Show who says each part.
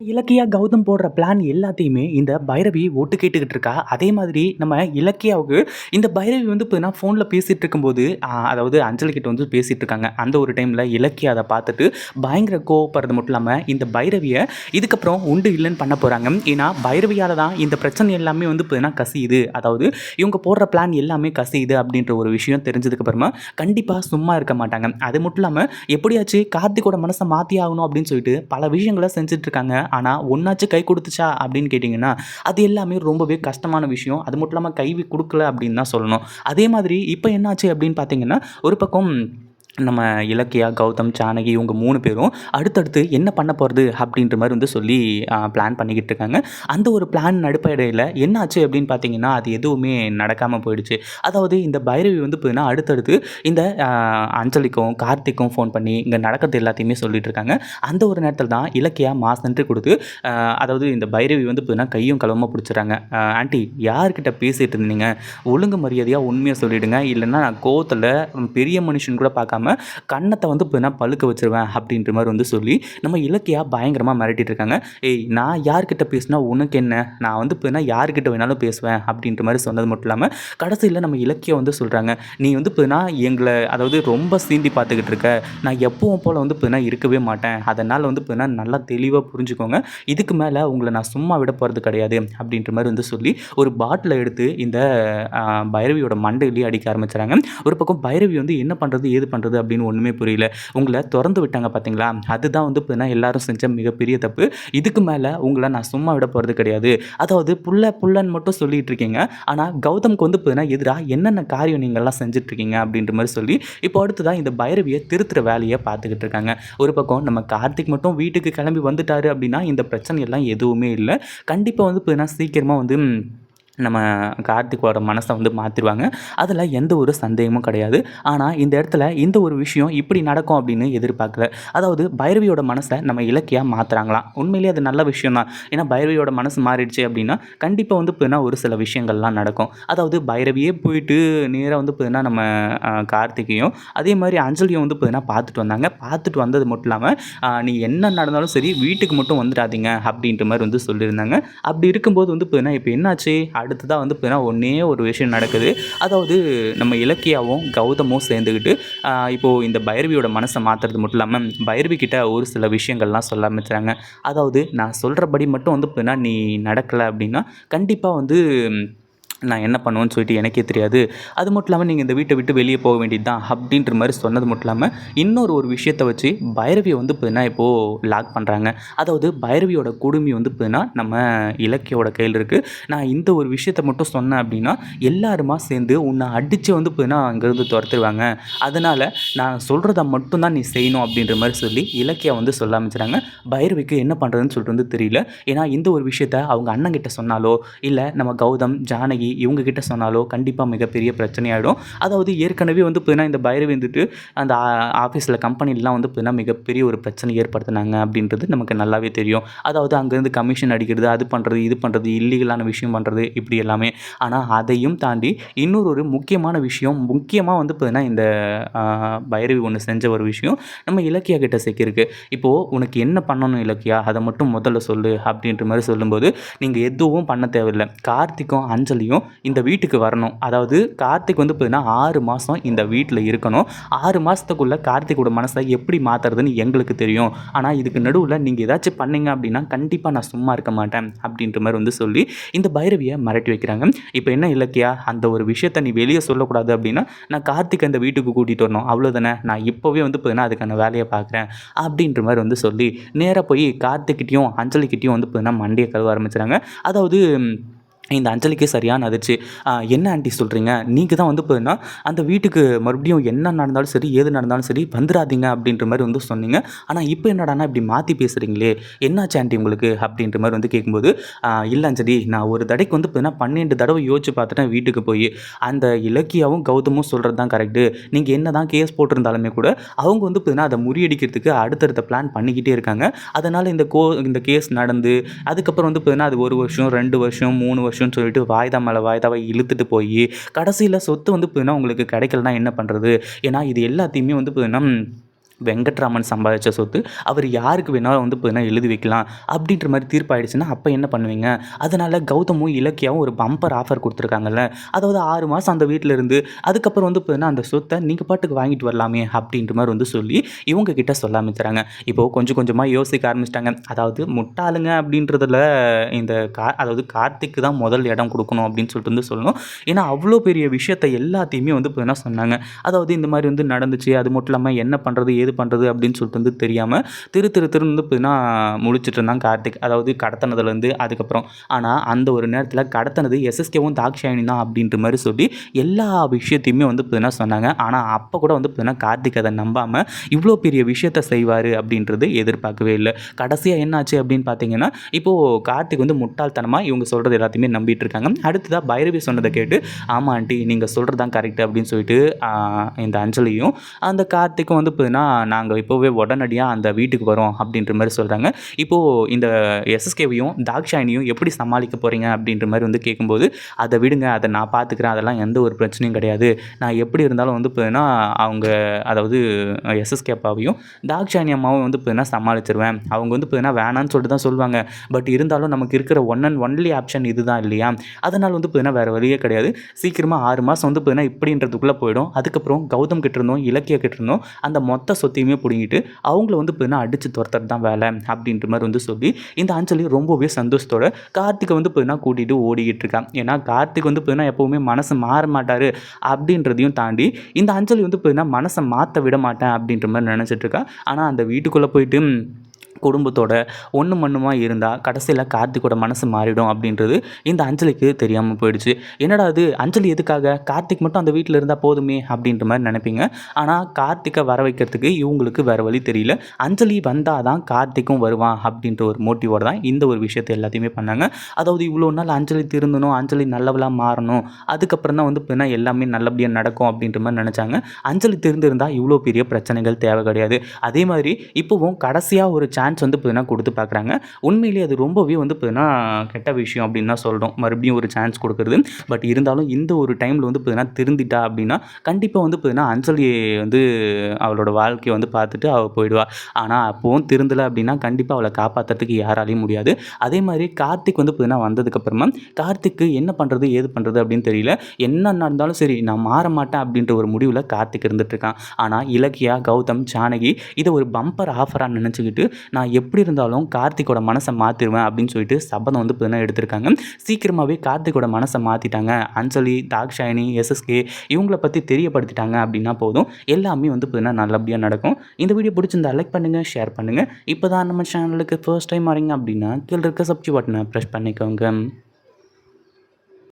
Speaker 1: இலக்கியா கௌதம் போடுற பிளான் எல்லாத்தையுமே இந்த பைரவி ஒட்டு கேட்டுக்கிட்டு இருக்கா. அதே மாதிரி நம்ம இலக்கியாவுக்கு இந்த பைரவி வந்து பார்த்தீங்கன்னா ஃபோனில் பேசிகிட்டு இருக்கும்போது அதாவது அஞ்சலி கிட்ட வந்து பேசிகிட்டு இருக்காங்க. அந்த ஒரு டைமில் இலக்கியா அதை பார்த்துட்டு பயங்கர கோவப்படுறது மட்டும் இல்லாமல் இந்த பைரவியை இதுக்கப்புறம் உண்டு இல்லைன்னு பண்ண போகிறாங்க ஏன்னா பைரவியால் தான் இந்த பிரச்சனை எல்லாமே வந்து இப்போ கசியுது. அதாவது இவங்க போடுற பிளான் எல்லாமே கசியுது அப்படின்ற ஒரு விஷயம் தெரிஞ்சதுக்கப்புறமா கண்டிப்பாக சும்மா இருக்க மாட்டாங்க. அது மட்டும் இல்லாமல் எப்படியாச்சு கார்த்திகோட மனசை மாற்றி ஆகணும் அப்படின்னு சொல்லிட்டு பல விஷயங்களை செஞ்சுட்டு இருக்காங்க. ஆனால் ஒன்றாச்சும் கை கொடுத்துச்சா? அப்படின்னு கேட்டிங்கன்னா அது எல்லாமே ரொம்பவே கஷ்டமான விஷயம். அது மட்டும் இல்லாமல் கை கொடுக்கல அப்படின்னு தான் சொல்லணும். அதே மாதிரி இப்போ என்னாச்சு அப்படின்னு பார்த்தீங்கன்னா ஒரு பக்கம் நம்ம இலக்கியா கௌதம் ஜானகி இவங்க மூணு பேரும் அடுத்தடுத்து என்ன பண்ண போகிறது அப்படின்ற மாதிரி வந்து சொல்லி பிளான் பண்ணிக்கிட்டு இருக்காங்க. அந்த ஒரு பிளான் நடுப்படையில் என்னாச்சு அப்படின்னு பார்த்தீங்கன்னா அது எதுவுமே நடக்காமல் போயிடுச்சு. அதாவது இந்த பைரவி வந்து பார்த்தீங்கன்னா அடுத்தடுத்து இந்த அஞ்சலிக்கும் கார்த்திக்கும் ஃபோன் பண்ணி இங்கே நடக்கிறது எல்லாத்தையுமே சொல்லிட்டு இருக்காங்க. அந்த ஒரு நேரத்தில் தான் இலக்கியா மாஸ் நன்றி கொடுத்து அதாவது இந்த பைரவி வந்து பார்த்தீங்கன்னா கையும் களவமாக பிடிச்சிட்றாங்க. ஆண்டி யார்கிட்ட பேசிகிட்டு இருந்தீங்க? ஒழுங்கு மரியாதையாக உண்மையாக சொல்லிவிடுங்க இல்லைன்னா நான் கோவத்தில் பெரிய மனுஷன் கூட பார்க்காம கன்னத்தை வந்து இப்போ நான் பழுக்க வச்சிருவேன் அப்படின்ற மாதிரி வந்து சொல்லி நம்ம இலக்கியா பயங்கரமாக மிரட்டிட்டு இருக்காங்க. ஏய் நான் யார்கிட்ட பேசினா உனக்கு என்ன? நான் வந்து இப்போ யார்கிட்ட வேணாலும் பேசுவேன் அப்படின்ற மாதிரி சொன்னது மட்டும் இல்லாமல் கடைசியில் நம்ம இலக்கியம் வந்து சொல்கிறாங்க நீ வந்து இப்போ எங்களை அதாவது ரொம்ப சீண்டி பார்த்துக்கிட்டு இருக்க. நான் எப்பவும் போல் வந்து இப்போ இருக்கவே மாட்டேன். அதனால் வந்து இப்போ நல்லா தெளிவாக புரிஞ்சுக்கோங்க. இதுக்கு மேலே உங்களை நான் சும்மா விட போகிறது கிடையாது. அப்படின்ற மாதிரி வந்து சொல்லி ஒரு பாட்டிலை எடுத்து இந்த பைரவியோட மண்டையிலேயே அடிக்க ஆரம்பிச்சுறாங்க. ஒரு பக்கம் பைரவி வந்து என்ன பண்ணுறது ஏது பண்ணுறது அப்படின்னு ஒன்றுமே புரியல. உங்களை திறந்து விட்டாங்க பார்த்தீங்களா அதுதான் வந்து இப்போ எல்லாரும் செஞ்ச மிகப்பெரிய தப்பு. இதுக்கு மேலே உங்களை நான் சும்மா விட போகிறது கிடையாது. அதாவது புள்ள புள்ளன்னு மட்டும் சொல்லிட்டு இருக்கீங்க. ஆனால் கௌதம்க்கு வந்து இப்போ எதிராக என்னென்ன காரியம் நீங்கள்லாம் செஞ்சுட்டு இருக்கீங்க அப்படின்ற மாதிரி சொல்லி இப்போ அடுத்ததான் இந்த பைரவியை திருத்துற வேலையை பார்த்துக்கிட்டு இருக்காங்க. ஒரு பக்கம் நம்ம கார்த்திக் மட்டும் வீட்டுக்கு கிளம்பி வந்துட்டாரு அப்படின்னா இந்த பிரச்சனை எல்லாம் எதுவுமே இல்லை. கண்டிப்பாக வந்து இப்போ சீக்கிரமாக வந்து நம்ம கார்த்திக்கோட மனசை வந்து மாற்றிடுவாங்க அதில் எந்த ஒரு சந்தேகமும் கிடையாது. ஆனால் இந்த இடத்துல இந்த ஒரு விஷயம் இப்படி நடக்கும் அப்படின்னு எதிர்பார்க்கல. அதாவது பைரவியோட மனசை நம்ம இலக்கியாக மாற்றுறாங்களாம் உண்மையிலேயே அது நல்ல விஷயம் தான் ஏன்னா பைரவியோட மனசு மாறிடுச்சு அப்படின்னா கண்டிப்பாக வந்து இப்போ ஒரு சில விஷயங்கள்லாம் நடக்கும். அதாவது பைரவியே போயிட்டு நேராக வந்து இப்போ நம்ம கார்த்திகையும் அதே மாதிரி அஞ்சலியும் வந்து இப்போ பார்த்துட்டு வந்தாங்க. பார்த்துட்டு வந்தது மட்டும் இல்லாமல் நீ என்ன நடந்தாலும் சரி வீட்டுக்கு மட்டும் வந்துடாதீங்க அப்படின்ற மாதிரி வந்து சொல்லியிருந்தாங்க. அப்படி இருக்கும்போது வந்து இப்போ இப்போ என்னாச்சு? அடுத்ததாக வந்து இப்போ ஒன்றே ஒரு விஷயம் நடக்குது. அதாவது நம்ம இலக்கியாவும் கௌதமும் சேர்ந்துக்கிட்டு இப்போது இந்த பைரவியோட மனசை மாற்றுறது மட்டும் இல்லாமல் பைரவி கிட்ட ஒரு சில விஷயங்கள்லாம் சொல்ல ஆரம்பிச்சுறாங்க. அதாவது நான் சொல்கிறபடி மட்டும் வந்து இப்போ நீ நடக்கலை அப்படின்னா கண்டிப்பாக வந்து நான் என்ன பண்ணுவேன்னு சொல்லிட்டு எனக்கே தெரியாது. அது மட்டும் இல்லாமல் நீங்கள் இந்த வீட்டை விட்டு வெளியே போக வேண்டியது தான் அப்படின்ற மாதிரி சொன்னது மட்டும் இல்லாமல் இன்னொரு ஒரு விஷயத்தை வச்சு பைரவியை வந்து பார்த்தீங்கன்னா இப்போது லாக் பண்ணுறாங்க அதாவது பைரவியோட குடுமி வந்து பார்த்தீங்கன்னா நம்ம இலக்கியோட கையில் இருக்குது நான் இந்த ஒரு விஷயத்த மட்டும் சொன்னேன் அப்படின்னா எல்லாருமா சேர்ந்து உன்னை அடித்து வந்து பார்த்தீங்கன்னா அங்கேருந்து துரத்துருவாங்க அதனால் நான் சொல்கிறத மட்டும்தான் நீ செய்யணும் அப்படின்ற மாதிரி சொல்லி இலக்கியா வந்து சொல்ல ஆரம்பிச்சுறாங்க பைரவிக்கு என்ன பண்ணுறதுன்னு சொல்லிட்டு வந்து தெரியல. ஏன்னா இந்த ஒரு விஷயத்த அவங்க அண்ணங்கிட்ட சொன்னாலோ இல்லை நம்ம கௌதம் ஜானகி இவங்க கிட்ட சொன்னாலோ கண்டிப்பாக மிகப்பெரிய பிரச்சனையாயிடும். அதாவது ஏற்கனவே வந்து பார்த்தீங்கன்னா இந்த பைரவி வந்துட்டு அந்த ஆஃபீஸில் கம்பெனிலாம் வந்து பார்த்தீங்கன்னா மிகப்பெரிய ஒரு பிரச்சனை ஏற்படுத்தினாங்க அப்படின்றது நமக்கு நல்லாவே தெரியும். அதாவது அங்கேருந்து கமிஷன் அடிக்கிறது அது பண்ணுறது இது பண்ணுறது இல்லீகலான விஷயம் பண்ணுறது இப்படி எல்லாமே. ஆனால் அதையும் தாண்டி இன்னொரு ஒரு முக்கியமான விஷயம் முக்கியமாக வந்து பார்த்தீங்கன்னா இந்த பைரவி ஒன்று செஞ்ச ஒரு விஷயம் நம்ம இலக்கியா கிட்ட சிக்கியிருக்கு. இப்போது உனக்கு என்ன பண்ணணும் இலக்கியா? அதை மட்டும் முதல்ல சொல்லு அப்படின்ற மாதிரி சொல்லும்போது நீங்கள் எதுவும் பண்ண தேவையில்லை. கார்த்திக்கும் அஞ்சலியும் இந்த வீட்டுக்கு வரணும். அதாவது கார்த்திக் வந்து பார்த்தீங்கன்னா ஆறு மாதம் இந்த வீட்டில் இருக்கணும். ஆறு மாதத்துக்குள்ளே கார்த்திகோட மனசை எப்படி மாற்றுறதுன்னு எங்களுக்கு தெரியும். ஆனால் இதுக்கு நடுவில் நீங்கள் ஏதாச்சும் பண்ணீங்க அப்படின்னா கண்டிப்பாக நான் சும்மா இருக்க மாட்டேன் அப்படின்ற மாதிரி வந்து சொல்லி இந்த பைரவியை மிரட்டி வைக்கிறாங்க. இப்போ என்ன இலக்கியா? அந்த ஒரு விஷயத்தை நீ வெளியே சொல்லக்கூடாது அப்படின்னா நான் கார்த்திக் அந்த வீட்டுக்கு கூட்டிகிட்டு வரணும். அவ்வளோதானே நான் இப்போவே வந்து பார்த்தீங்கன்னா அதுக்கான வேலையை பார்க்குறேன் அப்படின்ற மாதிரி வந்து சொல்லி நேராக போய் கார்த்திக்கிட்டையும் அஞ்சலிக்கிட்டையும் வந்து பார்த்தீங்கன்னா மண்டியை கழுவ ஆரம்பிச்சுறாங்க அதாவது இந்த அஞ்சலிக்கு சரியான அதிர்ச்சி. என்ன ஆண்டி சொல்கிறீங்க நீங்கள் தான் வந்து பார்த்தீங்கன்னா அந்த வீட்டுக்கு மறுபடியும் என்ன நடந்தாலும் சரி ஏது நடந்தாலும் சரி வந்துடாதீங்க அப்படின்ற மாதிரி வந்து சொன்னீங்க. ஆனால் இப்போ என்னடான்னா இப்படி மாற்றி பேசுகிறீங்களே என்னாச்சு ஆண்டி உங்களுக்கு? அப்படின்ற மாதிரி வந்து கேட்கும்போது இல்லை அஞ்சலி நான் ஒரு தடைக்கு வந்து பார்த்தீங்கன்னா பன்னெண்டு தடவை யோசிச்சு பார்த்துட்டேன் வீட்டுக்கு போய். அந்த இலக்கியாவும் கௌதமும் சொல்கிறது தான் கரெக்டு நீங்கள் என்ன தான் கேஸ் போட்டிருந்தாலுமே கூட அவங்க வந்து போதுன்னா அதை முறியடிக்கிறதுக்கு அடுத்தடுத்த பிளான் பண்ணிக்கிட்டே இருக்காங்க. அதனால் இந்த கோ இந்த கேஸ் நடந்து அதுக்கப்புறம் வந்து பார்த்தீங்கன்னா அது ஒரு வருஷம் ரெண்டு வருஷம் மூணு வருஷம் வருஷம்னு சொல்லிட்டு வாய்தா மேலே வாய்தாவை இழுத்துட்டு போய் கடைசியில் சொத்து வந்து பார்த்தீங்கன்னா உங்களுக்கு கிடைக்கலனா என்ன பண்ணுறது ஏன்னா இது எல்லாத்தையுமே வந்து பார்த்தீங்கன்னா வெங்கட்ராமன் சம்பாதிச்ச சொத்து அவர் யாருக்கு வேணாலும் வந்து பார்த்தீங்கன்னா எழுதி வைக்கலாம் அப்படின்ற மாதிரி தீர்ப்பாயிடுச்சுன்னா அப்போ என்ன பண்ணுவீங்க? அதனால் கௌதமும் இலக்கியாவும் ஒரு பம்பர் ஆஃபர் கொடுத்துருக்காங்கல்ல. அதாவது ஆறு மாதம் அந்த வீட்டில் இருந்து அதுக்கப்புறம் வந்து பார்த்தீங்கன்னா அந்த சொத்தை நீங்கள் பாட்டுக்கு வாங்கிட்டு வரலாமே அப்படின்ற மாதிரி வந்து சொல்லி இவங்க கிட்ட சொல்ல ஆரம்பிச்சுறாங்க இப்போது கொஞ்சம் கொஞ்சமாக யோசிக்க ஆரம்பிச்சிட்டாங்க. அதாவது முட்டாளுங்க அப்படின்றதுல இந்த கா அதாவது கார்த்திக்கு தான் முதல் இடம் கொடுக்கணும் அப்படின்னு சொல்லிட்டு வந்து சொல்லணும். ஏன்னா அவ்வளோ பெரிய விஷயத்தை எல்லாத்தையுமே வந்து பார்த்தீங்கன்னா சொன்னாங்க. அதாவது இந்த மாதிரி வந்து நடந்துச்சு. அது மட்டும் இல்லாமல் என்ன பண்ணுறது எது பண்ணுறது அப்படின்னு சொல்லிட்டு வந்து தெரியாமல் திரு திரு திரு வந்து பார்த்தீங்கன்னா முழிச்சிட்டு இருந்தாங்க கார்த்திக். அதாவது கடத்தினதுலேருந்து அதுக்கப்புறம். ஆனால் அந்த ஒரு நேரத்தில் கடத்தினது எஸ்எஸ்கேவும் தாக்ஷாயினி தான் அப்படின்ற மாதிரி சொல்லி எல்லா விஷயத்தையுமே வந்து பார்த்தீங்கன்னா சொன்னாங்க. ஆனால் அப்போ கூட வந்து பார்த்தீங்கன்னா கார்த்திக் அதை நம்பாமல் இவ்வளோ பெரிய விஷயத்த செய்வார் அப்படின்றது எதிர்பார்க்கவே இல்லை. கடைசியாக என்னாச்சு அப்படின்னு பார்த்தீங்கன்னா இப்போது கார்த்திக் வந்து முட்டாள்தனமாக இவங்க சொல்கிறது எல்லாத்தையுமே நம்பிட்டு இருக்காங்க. அடுத்ததாக பைரவி சொன்னதை கேட்டு ஆமாம் ஆண்டி நீங்கள் சொல்கிறது தான் கரெக்ட் அப்படின்னு சொல்லிட்டு இந்த அஞ்சலியும் அந்த கார்த்திக்கும் வந்து பார்த்தீங்கன்னா நாங்கள் இப்போவே உடனடியாக அந்த வீட்டுக்கு வரோம் அப்படின்ற மாதிரி சொல்கிறாங்க இப்போது இந்த எஸ்எஸ்கேவையும் தாக்ஷாயினியும் எப்படி சமாளிக்க போகிறீங்க அப்படின்ற மாதிரி வந்து கேட்கும்போது அதை விடுங்க அதை நான் பார்த்துக்கிறேன் அதெல்லாம் எந்த ஒரு பிரச்சனையும் கிடையாது. நான் எப்படி இருந்தாலும் வந்து பார்த்தீங்கன்னா அவங்க அதாவது எஸ்எஸ்கே அப்பாவையும் தாக்ஷாயினி அம்மாவும் வந்து போதுன்னா சமாளிச்சிருவேன். அவங்க வந்து போதுன்னா வேணான்னு சொல்லிட்டு தான் சொல்லுவாங்க. பட் இருந்தாலும் நமக்கு இருக்கிற ஒன் அண்ட் ஒன்லி ஆப்ஷன் இதுதான் இல்லையா? அதனால் வந்து போதுன்னா வேறு வழியே கிடையாது. சீக்கிரமாக ஆறு மாதம் வந்து பார்த்தீங்கன்னா இப்படின்றதுக்குள்ளே போயிடும். அதுக்கப்புறம் கௌதம் கிட்ட இருந்தோம் இலக்கிய கிட்ட இருந்தோம். அந்த மொத்த சொத்தையுமே பிடுங்கிட்டு அவங்கள வந்து பார்த்தீங்கன்னா அடித்து துரத்துறது தான் வேலை அப்படின்ற மாதிரி வந்து சொல்லி இந்த அஞ்சலி ரொம்பவே சந்தோஷத்தோட கார்த்திகை வந்து பார்த்தீங்கன்னா கூட்டிகிட்டு ஓடிக்கிட்டு இருக்கான் ஏன்னா கார்த்திக் வந்து பார்த்தீங்கன்னா எப்போவுமே மனசு மாற மாட்டார் அப்படின்றதையும் தாண்டி இந்த அஞ்சலி வந்து பார்த்தீங்கன்னா மனசை மாற்ற விட மாட்டேன் அப்படின்ற மாதிரி நினச்சிட்டு இருக்கா. ஆனால் அந்த வீட்டுக்குள்ளே போயிட்டு குடும்பத்தோட ஒன்று மண்ணுமா இருந்தால் கடைசியில் கார்த்திக்கோட மனசு மாறிடும் அப்படின்றது இந்த அஞ்சலிக்கு தெரியாமல் போயிடுச்சு. என்னடா அது அஞ்சலி எதுக்காக? கார்த்திக் மட்டும் அந்த வீட்டில் இருந்தால் போதுமே அப்படின்ற மாதிரி நினைப்பீங்க. ஆனால் கார்த்திக்கை வர வைக்கிறதுக்கு இவங்களுக்கு வேறு வழி தெரியல. அஞ்சலி வந்தால் தான் கார்த்திக்கும் வருவான் அப்படின்ற ஒரு மோட்டிவோட தான் இந்த ஒரு விஷயத்தை எல்லாத்தையுமே பண்ணாங்க. அதாவது இவ்வளோ நாள் அஞ்சலி திருந்தணும் அஞ்சலி நல்லவளாக மாறணும் அதுக்கப்புறம் தான் வந்து பார்த்தீங்கன்னா எல்லாமே நல்லபடியாக நடக்கும் அப்படின்ற மாதிரி நினச்சாங்க. அஞ்சலி திருந்திருந்தால் இவ்வளோ பெரிய பிரச்சனைகள் தேவை கிடையாது. அதே மாதிரி இப்போவும் கடைசியாக ஒரு சான்ஸ் வந்து பார்த்தீங்கன்னா கொடுத்து பார்க்குறாங்க. உண்மையிலேயே அது ரொம்பவே வந்து பார்த்தீங்கன்னா கெட்ட விஷயம் அப்படின்னு தான் சொல்கிறோம் மறுபடியும் ஒரு சான்ஸ் கொடுக்குறது. பட் இருந்தாலும் இந்த ஒரு டைமில் வந்து பார்த்தீங்கன்னா திருந்திட்டா அப்படின்னா கண்டிப்பாக வந்து பார்த்தீங்கன்னா அஞ்சலி வந்து அவளோட வாழ்க்கையை வந்து பார்த்துட்டு அவள் போயிடுவா. ஆனால் அப்போவும் திருந்தலை அப்படின்னா கண்டிப்பாக அவளை காப்பாற்றுறதுக்கு யாராலையும் முடியாது. அதே மாதிரி கார்த்திக் வந்து பார்த்தீங்கன்னா வந்ததுக்கப்புறமா கார்த்திக்கு என்ன பண்ணுறது ஏது பண்ணுறது அப்படின்னு தெரியல. என்ன நடந்தாலும் சரி நான் மாற மாட்டேன் அப்படின்ற ஒரு முடிவில் கார்த்திக் இருந்துட்டு இருக்கான். ஆனால் இலக்கியா கௌதம் ஜானகி இதை ஒரு பம்பர் ஆஃபராக நினச்சிக்கிட்டு நான் எப்படி இருந்தாலும் கார்த்திக்கோட மனசை மாற்றிடுவேன் அப்படின்னு சொல்லிட்டு சபதம் வந்து பார்த்தீங்கன்னா எடுத்திருக்காங்க. சீக்கிரமாகவே கார்த்திக்கோட மனசை மாற்றிட்டாங்க அஞ்சலி தாக்ஷாயினி எஸ்எஸ்கே இவங்களை பற்றி தெரியப்படுத்திட்டாங்க அப்படின்னா போதும். எல்லாமே வந்து பார்த்தீங்கன்னா நல்லபடியாக நடக்கும். இந்த வீடியோ பிடிச்சிருந்தா லைக் பண்ணுங்கள் ஷேர் பண்ணுங்கள் இப்போ தான் நம்ம சேனலுக்கு ஃபர்ஸ்ட் டைம் வரீங்க அப்படின்னா கீழே இருக்க சப்ஜி பட்டனை ப்ரெஸ் பண்ணிக்கோங்க.